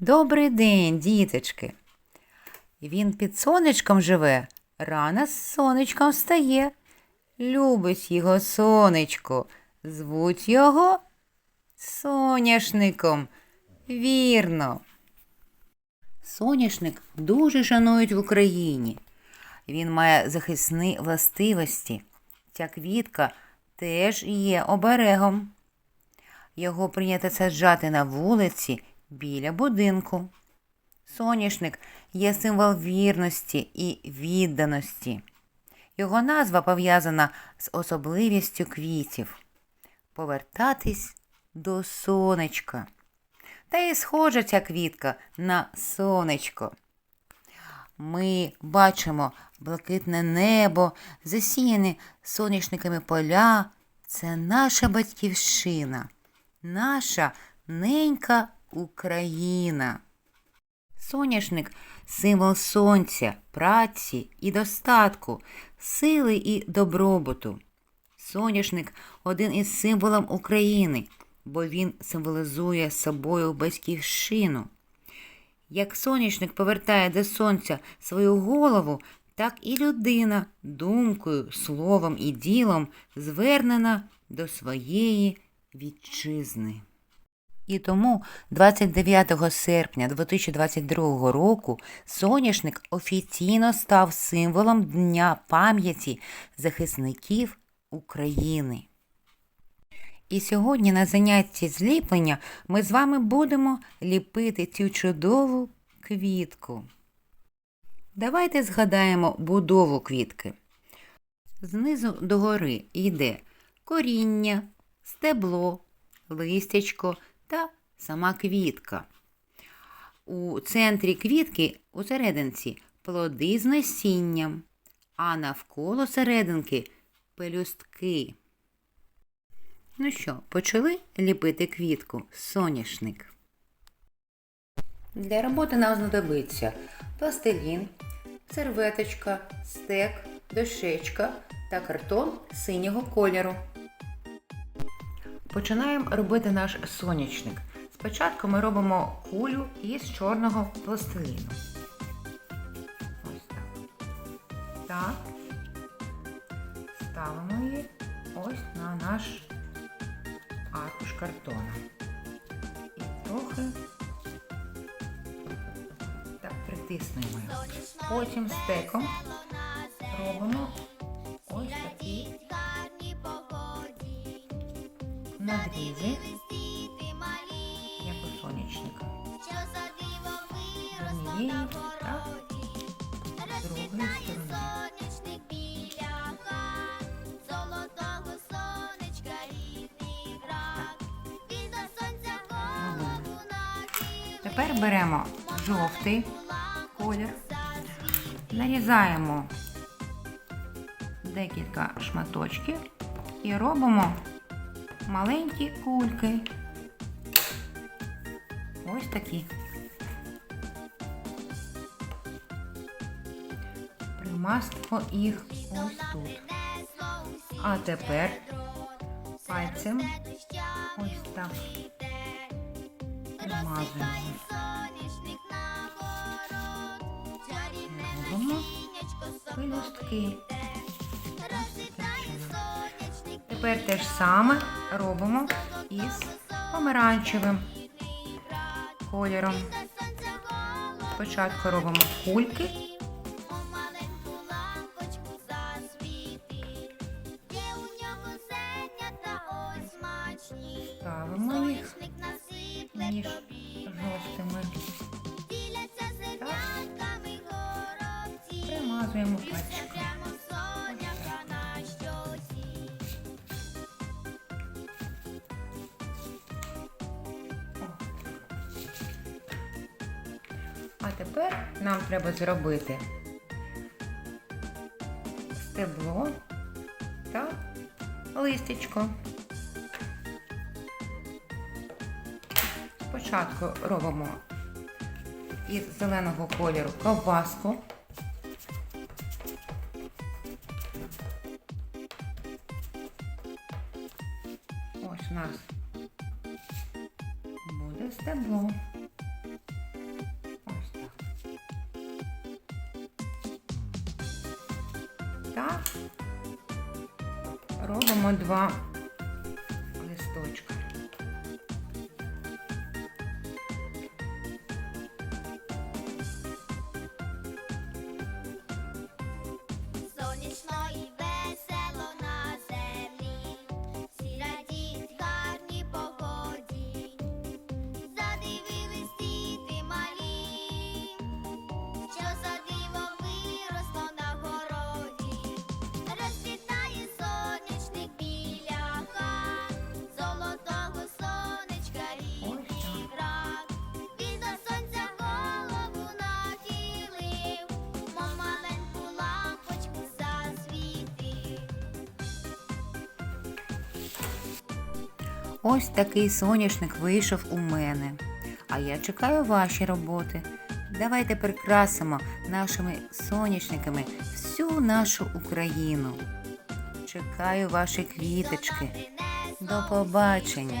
Добрий день, діточки. Він під сонечком живе, рано з сонечком встає. Любить його сонечко, звуть його соняшником. Вірно. Соняшник дуже шанують в Україні. Він має захисні властивості. Ця квітка теж є оберегом. Його прийнято саджати на вулиці біля будинку. Соняшник є символ вірності і відданості. Його назва пов'язана з особливістю квітів повертатись до сонечка. Та й схожа ця квітка на сонечко. Ми бачимо блакитне небо, засіяні соняшниками поля. Це наша батьківщина, наша ненька Україна. Соняшник символ сонця, праці і достатку, сили і добробуту. Соняшник один із символів України, бо він символізує собою батьківщину. Як соняшник повертає до сонця свою голову, так і людина думкою, словом і ділом звернена до своєї вітчизни. І тому 29 серпня 2022 року соняшник офіційно став символом Дня пам'яті захисників України. І сьогодні на занятті зліплення ми з вами будемо ліпити цю чудову квітку. Давайте згадаємо будову квітки. Знизу догори йде коріння, стебло, листячко та сама квітка. У центрі квітки у серединці плоди з насінням, а навколо серединки пелюстки. Ну що, почали ліпити квітку соняшник. Для роботи нам знадобиться пластилін, серветочка, стек, дощечка та картон синього кольору. Починаємо робити наш сонячник. Спочатку ми робимо кулю із чорного пластиліну. Ось так. Так. Ставимо її ось на наш аркуш картона. І трохи так притиснемо його. Потім стеком робимо надрізи, як у сонячника. З однієї та другої сторони. Тепер беремо жовтий колір, нарізаємо декілька шматочків і робимо маленькі кульки. Ось такі. Примастимо їх ось тут. А тепер пальцем ось так примазуємо. Робимо насіннячко Тепер те ж саме робимо із помаранчевим кольором. Спочатку робимо кульки, ставимо їх між жовтими, зернятками примазуємо І А тепер нам треба зробити стебло та листячко. Спочатку робимо із зеленого кольору ковбаску. Ось у нас буде стебло. Так робимо два Ось такий соняшник вийшов у мене. А я чекаю ваші роботи. Давайте прикрасимо нашими соняшниками всю нашу Україну. Чекаю ваші квіточки. До побачення.